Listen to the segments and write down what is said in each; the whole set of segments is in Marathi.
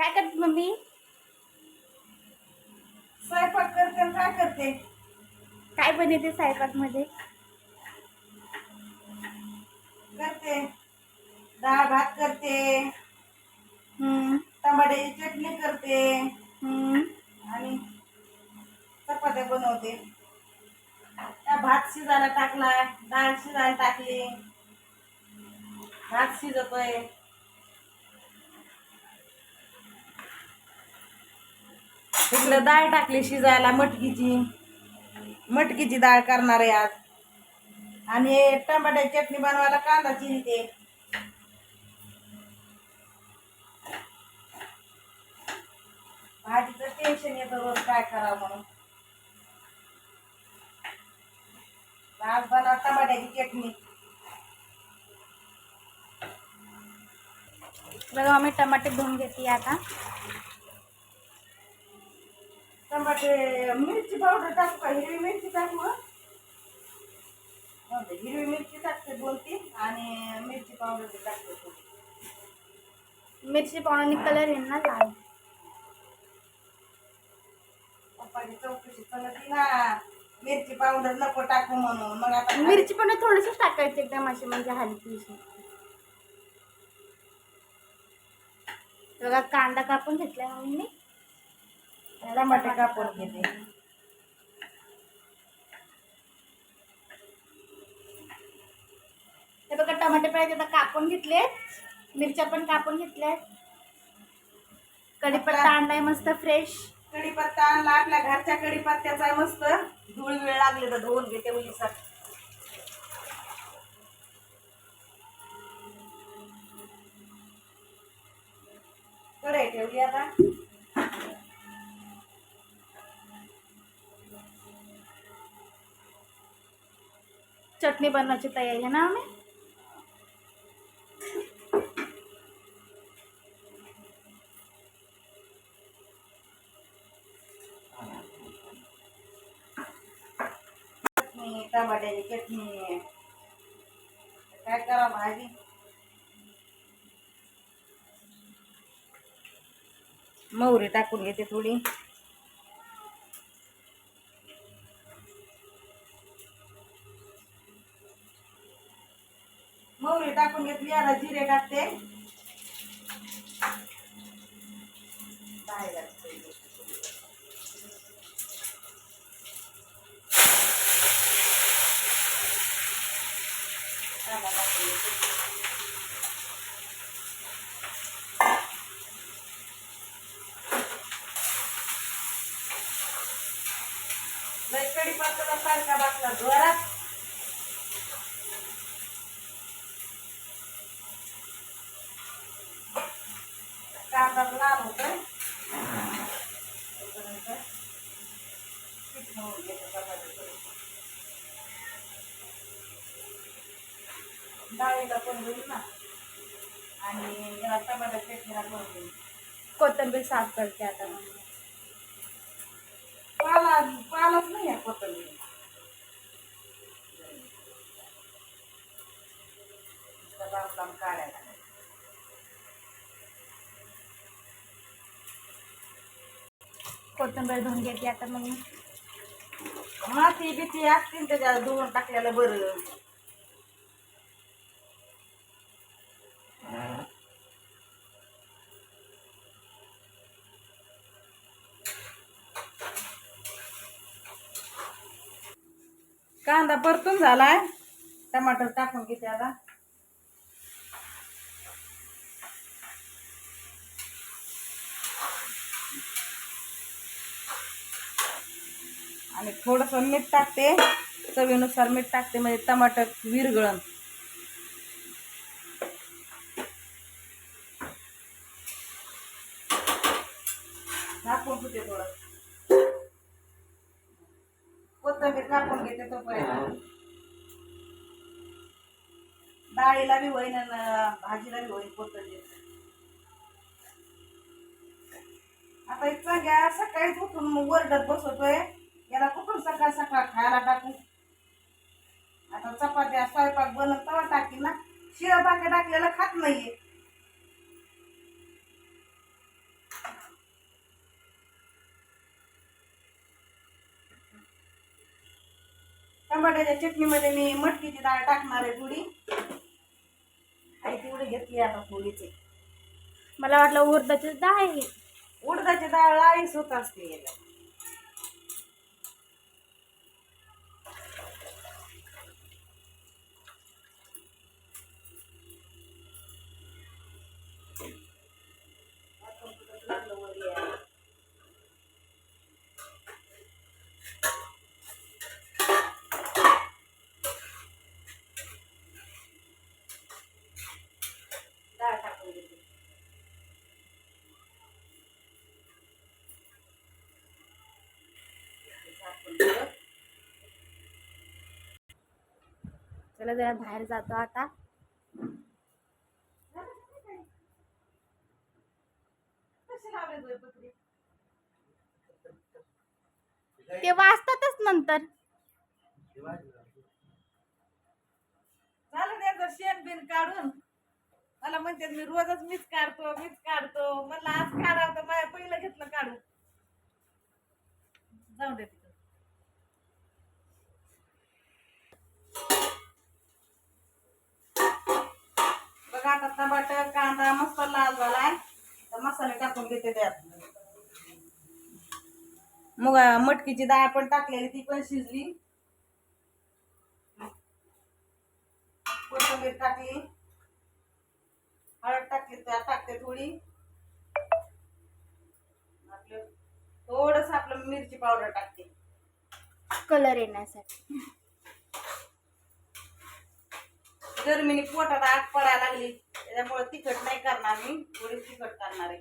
काय करते मम्मी? स्वयंपाक करते आणि काय करते? काय बनवते स्वयंपाकमध्ये करते. डाळ भात करते. हम्म. टमाट्याची चटणी करते. हम्म. आणि चपात्या बनवते. त्या भात शिजायला टाकला डाळ शिजायला टाकली. भात शिजतोय. इकडं डाळ टाकली शिजायला मटकीची. मटकीची डाळ करणार आहे आज. आणि टमाट्याची चटणी बनवायला कांदा चिरते भाजीचं टेन्शन येतं रोज काय करावं म्हणून. आज बनवा टमाट्याची चटणी. बघा मी टमाटे धुवून घेते आता. टमाटे मिरची पावडर टाकू का? हिरवी मिरची टाकू दे, हिरवी मिरची टाकते दोन तीन आणि मिरची पावडर टाकते मिरची पावडरनी कलर येईल ना लाल. पप्पाची चौकशी चलती ना. मिरची पावडर नको टाकू म्हणून. मग आता मिरची पण थोडीशीच टाकायची एकदम अशी म्हणजे हलकी अशी. बघा कांदा कापून घेतलाय मम्मीने. टमाटे कापून घेते. हे बघा टमाटे पाहिजे आता कापून घेतले मिरच्या पण कापून घेतल्या कढीपत्ता आणलाय मस्त फ्रेश कढीपत्ता आणला आपल्या घरच्या कढीपत्त्याचा आहे मस्त. धूळ वेळ लागले तर धुवून घेते मुलीसाठी. कढई ठेवली आता. चटणी बनवायची तयारी आहे ना आम्ही? चटणी टमाट्याची चटणी. काय करा भाजी? मोहरी टाकून घेते थोडी. मोहरी टाकून घेतली आता जिरे टाकते बाहेर घालते. कांदा सारखा बसला जोरात कांदा लाल होतोय तोपर्यंत पीठ मळून घेते चपातीचं. डाळीला पण होईल ना आणि याला टमाटर चटणीला पण होईल कोथिंबीर साफ करते आता. मम्मी. पाला पालच नाही आहे कोथिंबीर. नुसतं लांब लांब काढायला. कोथिंबीर धुवून घेते आता मम्मी माती बिती असतील त्याच्यात धुवून टाकलेलं बरं कांदा परतून झालाय. टमाटर टाकून घेते आता. आणि थोडस मीठ टाकते. चवीनुसार मीठ टाकते म्हणजे टमाटर विरगळण झाकून होते थोडं. कोथिंबीर कापून घेते तोपर्यंत. डाळीला बी होईन भाजीला बी होईन कोथंबीर. आता इतका गॅस सकाळीच उठून डब बसवतोय याला कुठून सकाळ सकाळ खायला टाकू? आता चपात्या स्वयंपाक बनत तवा टाकी ना. शिळ बाक्या टाकलेला खात नाहीये. टमाट्याच्या चटणीमध्ये मी मटकीची डाळ टाकणार आहे थोडी. आणि तेवढी घेतली आता थोडीची मला वाटलं उडदाची डाळ आहे. उडदाची डाळ आळीस होत असते याला चला जरा बाहेर जातो आता. ते वाचतातच नंतर. झालं त्यांचं शेण बिन काढून. मला म्हणते मी रोजच मीच काढतो मीच काढतो. मला आज काढावं तर माझ्या पहिलं घेतलं काढून. जाऊ दे. आता टमाटर कांदा मस्त लाल झालाय तर मसाले टाकून घेते त्यात. मग मटकीची डाळ पण टाकलेली ती पण शिजली. कोथिंबीर टाकली. हळद टाकली त्यात टाकते थोडी. आपलं थोडस आपलं मिरची पावडर टाकते. कलर येण्यासाठी. गरमीने पोटात आग पडायला लागली. त्याच्यामुळे तिखट नाही करणार मी थोडी तिखट करणार आहे.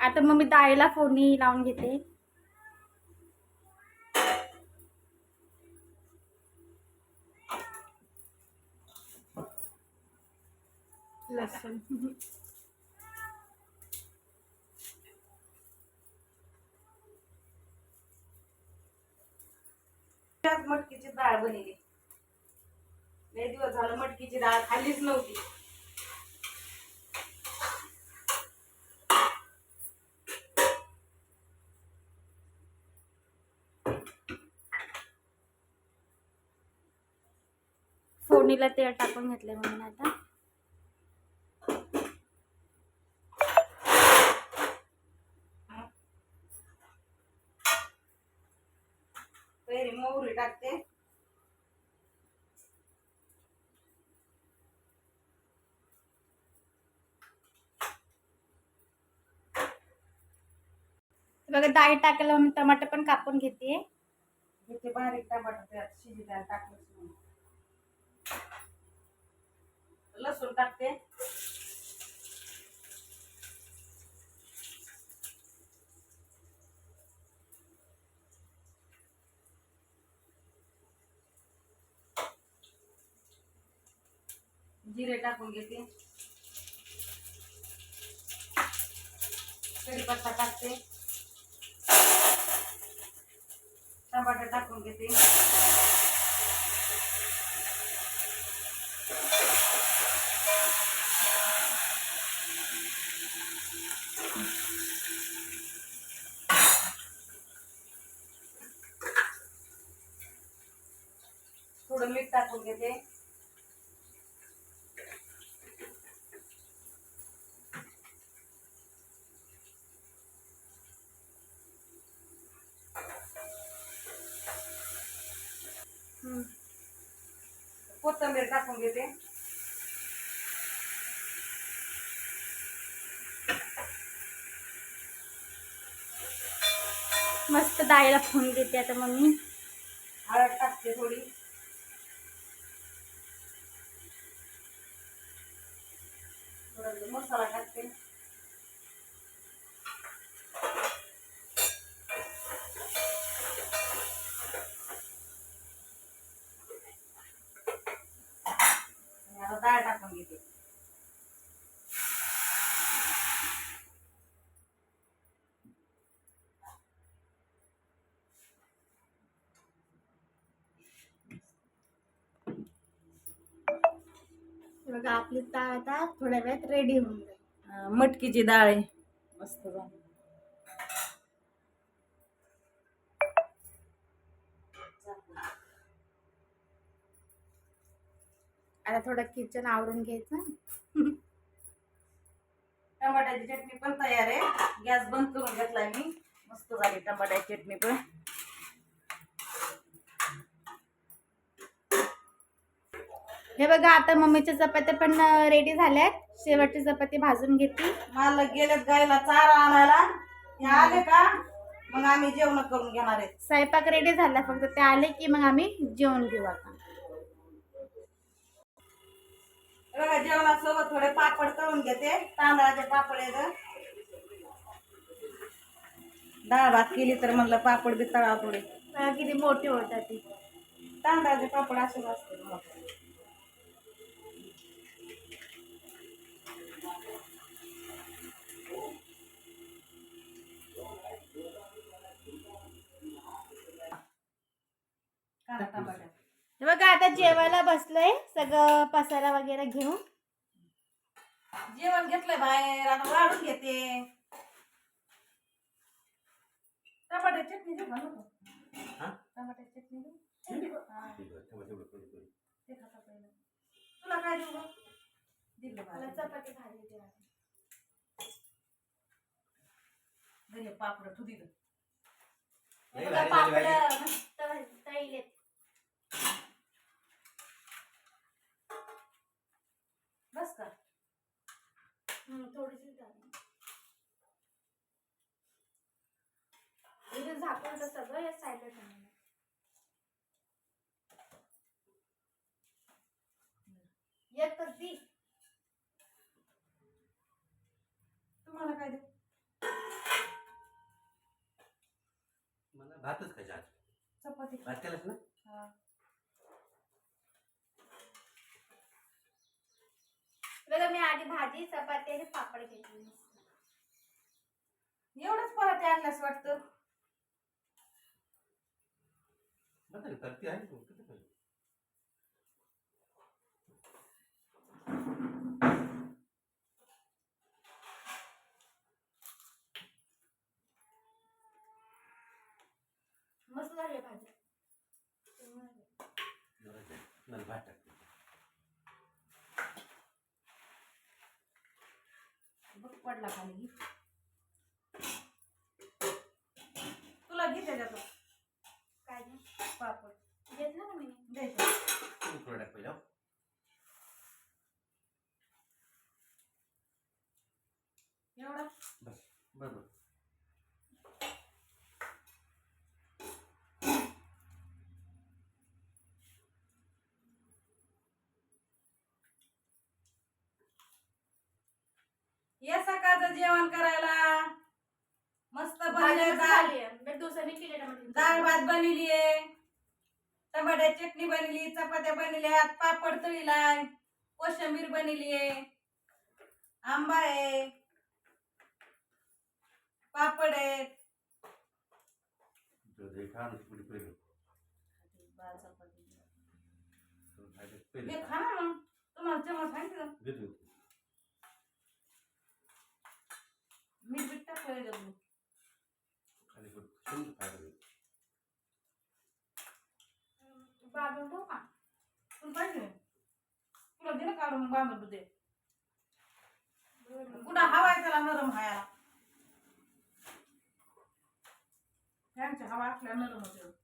आता मग मी डाळीला फोडणी लावून घेते. लसूण. मटकीची डाळ खाल्लीच नव्हती. फोडणीला तेल टाकून घेतलंय म्हणून आता. मोहरी टाकते. बघा, डाळी टाकायला मी टमाटर पण कापून घेते. बारीक लसूण टाकते. जिरे टाकून घेते. टाकते. टमाटर टाकून घेते थोडं मीठ टाकून घेते हम्म. कोथिंबीर टाकून घेते. मस्त डाळीला फोडणी देते आता मग मी हळद टाकते थोडा. बघा बघा आपली डाळ आता थोड्या वेळात रेडी होऊन जाईल. मटकीची डाळ आहे. मस्त झाली. आता थोडं किचन आवरून घ्यायचं. टमाट्याची चटणी पण तयार आहे. गॅस बंद करून घेतलाय मी. मस्त झाली टमाट्याची चटणी पण. हे बघा आता मम्मीच्या चपात्या पण रेडी झाल्यात. शेवटची चपाती भाजून घेतली मला गेलेत गायला चारा आणायला. ते आले का? मग आम्ही जेवण करून घेणार आहेत स्वयंपाक रेडी झाला फक्त ते आले की मग आम्ही जेवण घेऊ आता. बघा जेवणासोबत थोडे पापड तळून घेते. तांदळाचे पापड आहेत. डाळ भात केली तर म्हणलं पापड बी तळा थोडे. किती मोठी होतात ती. तांदळाचे पापड असेच असते बघा. आता जेवायला बसलोय. सगळं पसारा वगैरे घेऊन. जेवण घेतलंय बाहेर आता वाढून घेते. टमाटे चटणी देऊ टमाटे हा, तुला काय देऊ? दिलं. चपाती भाजी पापड तू दिलं. हे पापड बस का हम्म, थोडीशी झाली. इथे झाकून तर सगळं या साईडला ठेवलं. एकच दी तुम्हाला काय देऊ मला भातच खायचा आज चपाती भात केलास ना हा. बघा मी आधी भाजी चपाती आणि पापड घेतली. एवढंच परत आणल्यास वाटतं? करते आहे तू किती पाहिजे मस्त झाली भाजी जरा ते मला भात टाकते बघ पडला खाली तुला घे त्याच्यात काय नाही. पापड घेतलं ना मी द्यायचं तुम्ही थोडं टाक पहिला एवढा बस बरोबर ये सकाळचं जेवण करायला. मस्त बनले डाळ झाली आहे. मी दिवसांनी केली. डाळ भात बनवली आहे. टमाट्याची चटणी बनवली चपात्या बनवल्यात पापड तळीलाय कोशिंबीर बनवली आहे आंबा आहे पापड आहे हे मी पहिले. खा ना? मग तुम्हाला चमच सांगितलं. घेतो मी बीट टाकलं खाली पण समजा फायदा ठेवू का? तुला पाहिजे तुला काढून कुठं हवा आहे त्याला नरम हायाला? हवा असल्या नरम होते.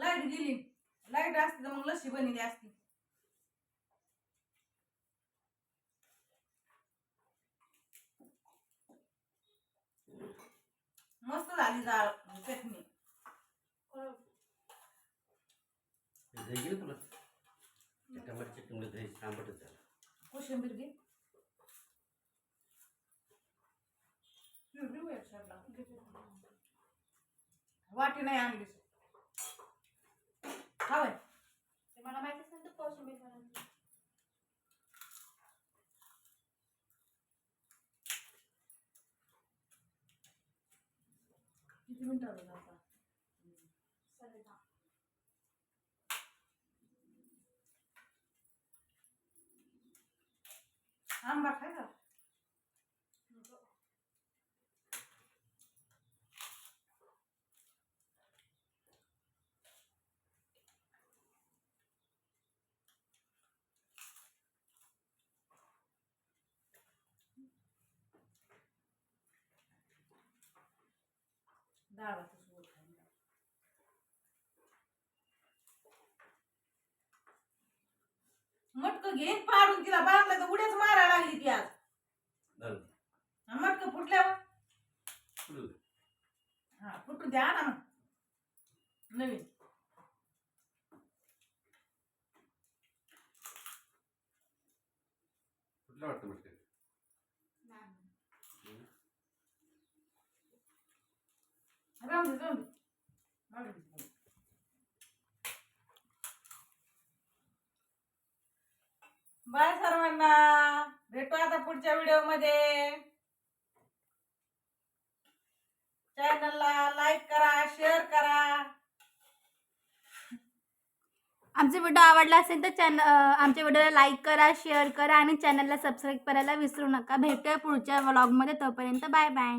लाइट गेली. लाइट असते तर मग लस्सी बनली असती. मस्त झाली डाळ चटणी. तुला? टमाटर चटणीमध्ये दही आंबटच झालं. कोशिंबीर घे. वाटी नाही आणली. हवंय ते मला माहितीच नाही कोशिंबीर बनवली किती मिनिटं झालं आता? साडे दहा. आंबा डाळ भातासोबत खायला. मटक घेईन पाडून तिला बांधलं तर उड्याच मारायला लागली ती आज. झालं मटक फुटल्यावर? पुढे हा फुटून द्या ना मग. नवीन. कुठलं वाटतं राहून मागे बाय सर्वांना. भेटू आता पुढच्या व्हिडिओमध्ये चॅनलला लाईक करा शेअर करा. आमचे व्हिडिओ आवडला असेल तर चॅनल आमच्या व्हिडिओला लाईक करा शेअर करा आणि चॅनलला सबस्क्राईब करायला विसरू नका. भेटूया पुढच्या व्लॉगमध्ये तोपर्यंत बाय बाय.